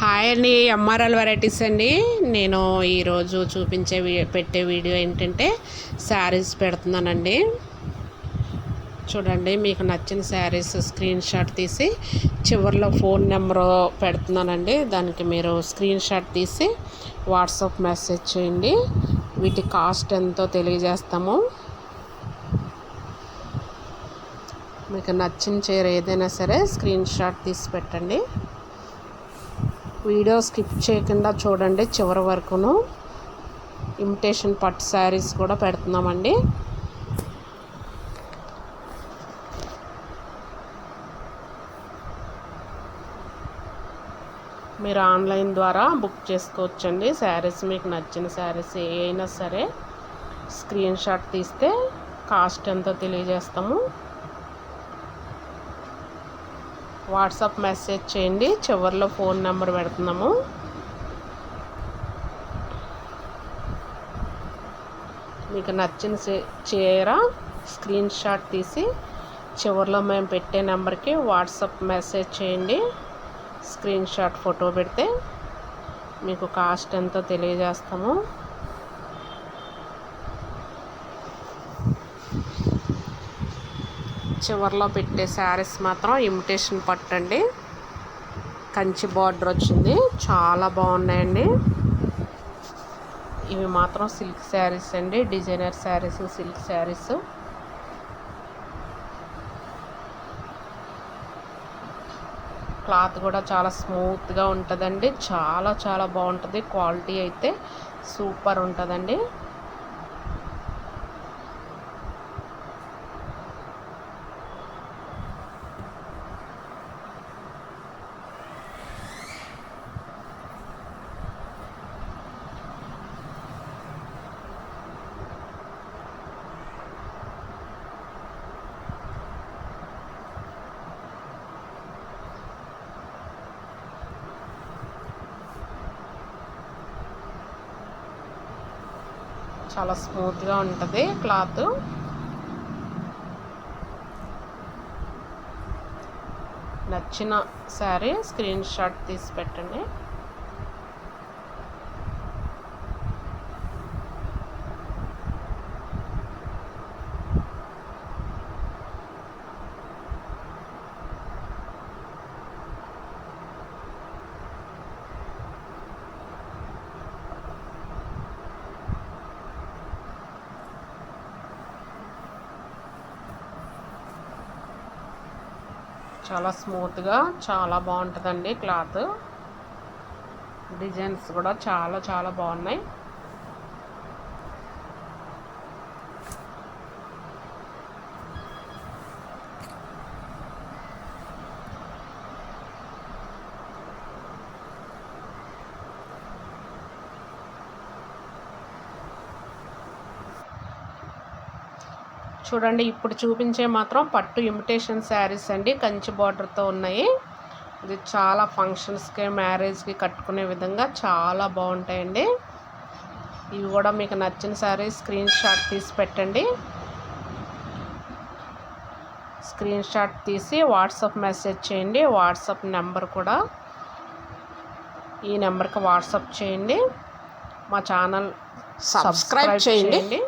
Hi అండి MRL varieties అండి. నేను ఈరోజు చూపించే వీ పెట్టే వీడియో ఏంటంటే శారీస్ పెడుతున్నానండి. చూడండి మీకు నచ్చిన శారీస్ స్క్రీన్ షాట్ తీసి చివరిలో ఫోన్ నెంబరు పెడుతున్నానండి. దానికి మీరు స్క్రీన్ షాట్ తీసి వాట్సాప్ మెసేజ్ చేయండి. వీటి కాస్ట్ ఎంతో తెలియజేస్తాము. మీకు నచ్చిన చీర ఏదైనా సరే స్క్రీన్ షాట్ తీసి పెట్టండి. వీడియో స్కిప్ చేయకుండా చూడండి చివరి వరకును. ఇమిటేషన్ పట్టు శారీస్ కూడా పెడుతున్నామండి. మీరు ఆన్లైన్ ద్వారా బుక్ చేసుకోవచ్చండి. శారీస్ మీకు నచ్చిన శారీస్ ఏ అయినా సరే స్క్రీన్ షాట్ తీస్తే కాస్ట్ ఎంతో తెలియజేస్తాము. వాట్సాప్ మెసేజ్ చేయండి. చివరిలో ఫోన్ నెంబర్ పెడుతున్నాము. మీకు నచ్చిన చీర స్క్రీన్ షాట్ తీసి చివరిలో మేము పెట్టే నెంబర్కి వాట్సాప్ మెసేజ్ చేయండి. స్క్రీన్ షాట్ ఫోటో పెడితే మీకు కాస్ట్ ఎంతో తెలియజేస్తాము. చివరిలో పెట్టే శారీస్ మాత్రం ఇమిటేషన్ పట్టండి. కంచి బార్డర్ వచ్చింది. చాలా బాగున్నాయండి. ఇవి మాత్రం సిల్క్ శారీస్ అండి. Designer saris silk saris. Cloth కూడా చాలా స్మూత్గా ఉంటుందండి. చాలా చాలా బాగుంటుంది. క్వాలిటీ అయితే సూపర్ ఉంటుందండి. చాలా స్మూత్గా ఉంటుంది క్లాత్. నచ్చిన శారీ స్క్రీన్ షాట్ తీసి పెట్టండి. చాలా స్మూత్గా చాలా బాగుంటుందండి క్లాత్. డిజైన్స్ కూడా చాలా చాలా బాగున్నాయి. చూడండి ఇప్పుడు చూపించే మాత్రం పట్టు ఇమిటేషన్ శారీస్ అండి. కంచి బార్డర్తో ఉన్నాయి. ఇది చాలా ఫంక్షన్స్కి మ్యారేజ్కి కట్టుకునే విధంగా చాలా బాగుంటాయండి. ఇవి కూడా మీకు నచ్చిన శారీ స్క్రీన్ షాట్ తీసి పెట్టండి. స్క్రీన్ షాట్ తీసి వాట్సాప్ మెసేజ్ చేయండి. వాట్సాప్ నెంబర్ కూడా ఈ నెంబర్కి వాట్సాప్ చేయండి. మా ఛానల్ సబ్స్క్రైబ్ చేయండి.